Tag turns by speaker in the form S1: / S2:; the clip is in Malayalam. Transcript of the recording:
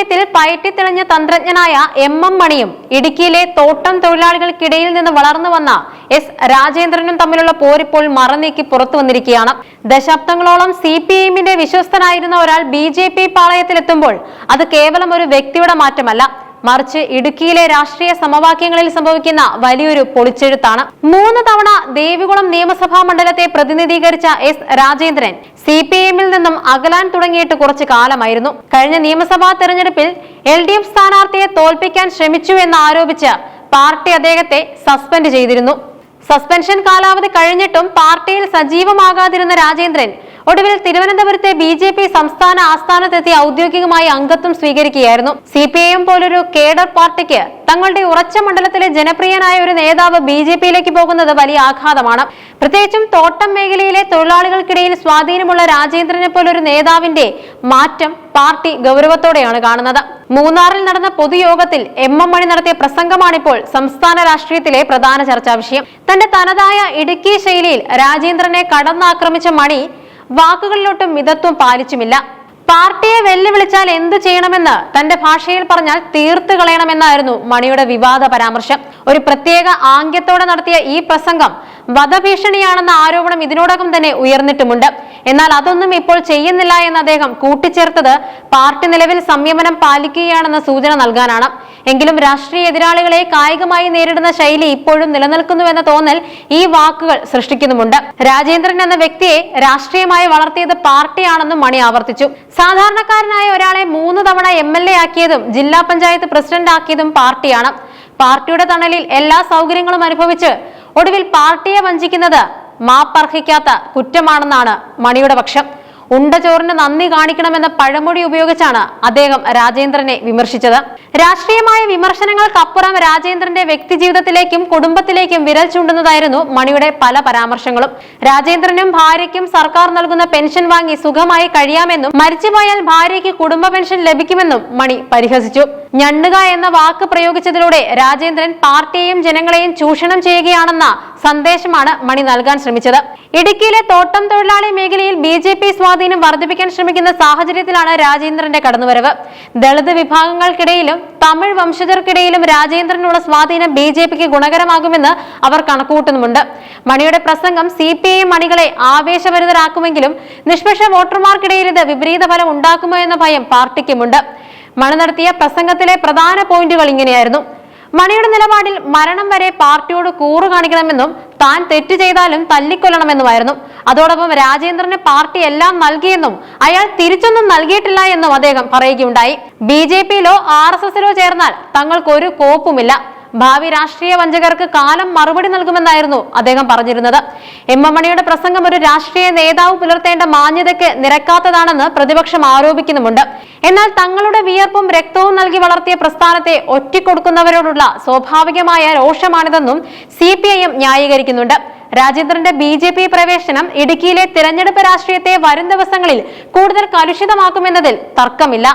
S1: രാഷ്ട്രീയത്തിൽ പയറ്റിത്തെളിഞ്ഞ തന്ത്രജ്ഞനായ എം എം മണിയും ഇടുക്കിയിലെ തോട്ടം തൊഴിലാളികൾക്കിടയിൽ നിന്ന് വളർന്നു വന്ന എസ് രാജേന്ദ്രനും തമ്മിലുള്ള പോരിപ്പോൾ മറനീക്കി പുറത്തു വന്നിരിക്കുകയാണ്. ദശാബ്ദങ്ങളോളം സി പി എമ്മിന്റെ വിശ്വസ്തനായിരുന്ന ഒരാൾ ബി ജെ പി പാളയത്തിലെത്തുമ്പോൾ അത് കേവലം ഒരു വ്യക്തിയുടെ മാറ്റമല്ല. മറിച്ച് ഇടുക്കിയിലെ രാഷ്ട്രീയ സമവാക്യങ്ങളിൽ സംഭവിക്കുന്ന വലിയൊരു പൊളിച്ചെഴുത്താണ്. മൂന്ന് തവണ ദേവികുളം നിയമസഭാ മണ്ഡലത്തെ പ്രതിനിധീകരിച്ച എസ് രാജേന്ദ്രൻ സി പി എമ്മിൽ നിന്നും അകലാൻ തുടങ്ങിയിട്ട് കുറച്ചു കാലമായിരുന്നു. കഴിഞ്ഞ നിയമസഭാ തെരഞ്ഞെടുപ്പിൽ എൽ ഡി എഫ് സ്ഥാനാർത്ഥിയെ തോൽപ്പിക്കാൻ ശ്രമിച്ചു എന്ന് ആരോപിച്ച് പാർട്ടി അദ്ദേഹത്തെ സസ്പെൻഡ് ചെയ്തിരുന്നു. സസ്പെൻഷൻ കാലാവധി കഴിഞ്ഞിട്ടും പാർട്ടിയിൽ സജീവമാകാതിരുന്ന രാജേന്ദ്രൻ ഒടുവിൽ തിരുവനന്തപുരത്തെ ബി ജെ പി സംസ്ഥാന ആസ്ഥാനത്തെത്തി ഔദ്യോഗികമായി അംഗത്വം സ്വീകരിക്കുകയായിരുന്നു. സി പി ഐ എം പോലൊരു കേഡർ പാർട്ടിക്ക് തങ്ങളുടെ ഉറച്ച മണ്ഡലത്തിലെ ജനപ്രിയനായ ഒരു നേതാവ് ബി ജെ പിയിലേക്ക് പോകുന്നത് വലിയ ആഘാതമാണ്. പ്രത്യേകിച്ചും തോട്ടം മേഖലയിലെ തൊഴിലാളികൾക്കിടയിൽ സ്വാധീനമുള്ള രാജേന്ദ്രനെ പോലൊരു നേതാവിന്റെ മാറ്റം പാർട്ടി ഗൗരവത്തോടെയാണ് കാണുന്നത്. മൂന്നാറിൽ നടന്ന പൊതുയോഗത്തിൽ എം എം മണി നടത്തിയ പ്രസംഗമാണിപ്പോൾ സംസ്ഥാന രാഷ്ട്രീയത്തിലെ പ്രധാന ചർച്ചാ വിഷയം. തന്റെ തനതായ ഇടുക്കി ശൈലിയിൽ രാജേന്ദ്രനെ കടന്നാക്രമിച്ച മണി വാക്കുകളിലൊട്ടും മിതത്വം പാലിച്ചുമില്ല. പാർട്ടിയെ വെല്ലുവിളിച്ചാൽ എന്തു ചെയ്യണമെന്ന് തന്റെ ഭാഷയിൽ പറഞ്ഞാൽ തീർത്തു കളയണമെന്നായിരുന്നു മണിയുടെ വിവാദ പരാമർശം. ഒരു പ്രത്യേക ആംഗ്യത്തോടെ നടത്തിയ ഈ പ്രസംഗം വധഭീഷണിയാണെന്ന ആരോപണം ഇതിനോടകം തന്നെ ഉയർന്നിട്ടുമുണ്ട്. എന്നാൽ അതൊന്നും ഇപ്പോൾ ചെയ്യുന്നില്ല എന്ന് അദ്ദേഹം കൂട്ടിച്ചേർത്തത് പാർട്ടി നിലവിൽ സംയമനം പാലിക്കുകയാണെന്ന സൂചന നൽകാനാണ്. എങ്കിലും രാഷ്ട്രീയ എതിരാളികളെ കായികമായി നേരിടുന്ന ശൈലി ഇപ്പോഴും നിലനിൽക്കുന്നുവെന്ന തോന്നൽ ഈ വാക്കുകൾ സൃഷ്ടിക്കുന്നുമുണ്ട്. രാജേന്ദ്രൻ എന്ന വ്യക്തിയെ രാഷ്ട്രീയമായി വളർത്തിയത് പാർട്ടിയാണെന്നും മണി ആവർത്തിച്ചു. സാധാരണക്കാരനായ ഒരാളെ മൂന്ന് തവണ എം എൽ എ ആക്കിയതും ജില്ലാ പഞ്ചായത്ത് പ്രസിഡന്റ് ആക്കിയതും പാർട്ടിയാണ്. പാർട്ടിയുടെ തണലിൽ എല്ലാ സൗകര്യങ്ങളും അനുഭവിച്ച് ഒടുവിൽ പാർട്ടിയെ വഞ്ചിക്കുന്നത് മാപ്പർഹിക്കാത്ത കുറ്റമാണെന്നാണ് മണിയുടെ പക്ഷം. ഉണ്ടചോറിന് നന്ദി കാണിക്കണമെന്ന പഴമൊഴി ഉപയോഗിച്ചാണ് അദ്ദേഹം രാജേന്ദ്രനെ വിമർശിച്ചത്. രാഷ്ട്രീയമായ വിമർശനങ്ങൾക്കപ്പുറം രാജേന്ദ്രന്റെ വ്യക്തിജീവിതത്തിലേക്കും കുടുംബത്തിലേക്കും വിരൽ ചൂണ്ടുന്നതായിരുന്നു മണിയുടെ പല പരാമർശങ്ങളും. രാജേന്ദ്രനും ഭാര്യയ്ക്കും സർക്കാർ നൽകുന്ന പെൻഷൻ വാങ്ങി സുഖമായി കഴിയാമെന്നും മരിച്ചുപോയാൽ ഭാര്യയ്ക്ക് കുടുംബ പെൻഷൻ ലഭിക്കുമെന്നും മണി പരിഹസിച്ചു. ഞണ്ടുക എന്ന വാക്ക് പ്രയോഗിച്ചതിലൂടെ രാജേന്ദ്രൻ പാർട്ടിയെയും ജനങ്ങളെയും ചൂഷണം ചെയ്യുകയാണെന്ന സന്ദേശമാണ് മണി നൽകാൻ ശ്രമിച്ചത്. ഇടുക്കിയിലെ തോട്ടം തൊഴിലാളി മേഖലയിൽ ബി ജെ പി സ്വാധീനം വർദ്ധിപ്പിക്കാൻ ശ്രമിക്കുന്ന സാഹചര്യത്തിലാണ് രാജേന്ദ്രന്റെ കടന്നുവരവ്. ദളിത് വിഭാഗങ്ങൾക്കിടയിലും തമിഴ് വംശജർക്കിടയിലും രാജേന്ദ്രനുള്ള സ്വാധീനം ബി ജെ പിക്ക് ഗുണകരമാകുമെന്ന് അവർ കണക്കുകൂട്ടുന്നുമുണ്ട്. മണിയുടെ പ്രസംഗം സി പി ഐ മണികളെ ആവേശഭരിതരാക്കുമെങ്കിലും നിഷ്പക്ഷ വോട്ടർമാർക്കിടയിൽ ഇത് വിപരീത ഫലം ഉണ്ടാക്കുമോ എന്ന ഭയം പാർട്ടിക്കുമുണ്ട്. മണി നടത്തിയ പ്രസംഗത്തിലെ പ്രധാന പോയിന്റുകൾ ഇങ്ങനെയായിരുന്നു. മണിയുടെ നിലപാടിൽ മരണം വരെ പാർട്ടിയോട് കൂറു കാണിക്കണമെന്നും താൻ തെറ്റ് ചെയ്താലും തല്ലിക്കൊല്ലണമെന്നുമായിരുന്നു. അതോടൊപ്പം രാജേന്ദ്രന് പാർട്ടി എല്ലാം നൽകിയെന്നും അയാൾ തിരിച്ചൊന്നും നൽകിയിട്ടില്ല എന്നും അദ്ദേഹം പറയുകയുണ്ടായി. ബി ജെ പിയിലോ ആർ എസ് എസിലോ ചേർന്നാൽ തങ്ങൾക്കൊരു കോപ്പുമില്ല. ഭാവി രാഷ്ട്രീയ വഞ്ചകർക്ക് കാലം മറുപടി നൽകുമെന്നായിരുന്നു അദ്ദേഹം പറഞ്ഞിരുന്നത്. എം എം മണിയുടെ പ്രസംഗം ഒരു രാഷ്ട്രീയ നേതാവ് പുലർത്തേണ്ട മാന്യതയ്ക്ക് നിരക്കാത്തതാണെന്ന് പ്രതിപക്ഷം ആരോപിക്കുന്നുമുണ്ട്. എന്നാൽ തങ്ങളുടെ വിയർപ്പും രക്തവും നൽകി വളർത്തിയ പ്രസ്ഥാനത്തെ ഒറ്റിക്കൊടുക്കുന്നവരോടുള്ള സ്വാഭാവികമായ രോഷമാണിതെന്നും സി പി ഐ എം ന്യായീകരിക്കുന്നുണ്ട്. രാജേന്ദ്രന്റെ ബി ജെ പി പ്രവേശനം ഇടുക്കിയിലെ തിരഞ്ഞെടുപ്പ് രാഷ്ട്രീയത്തെ വരും ദിവസങ്ങളിൽ കൂടുതൽ കലുഷിതമാക്കുമെന്നതിൽ തർക്കമില്ല.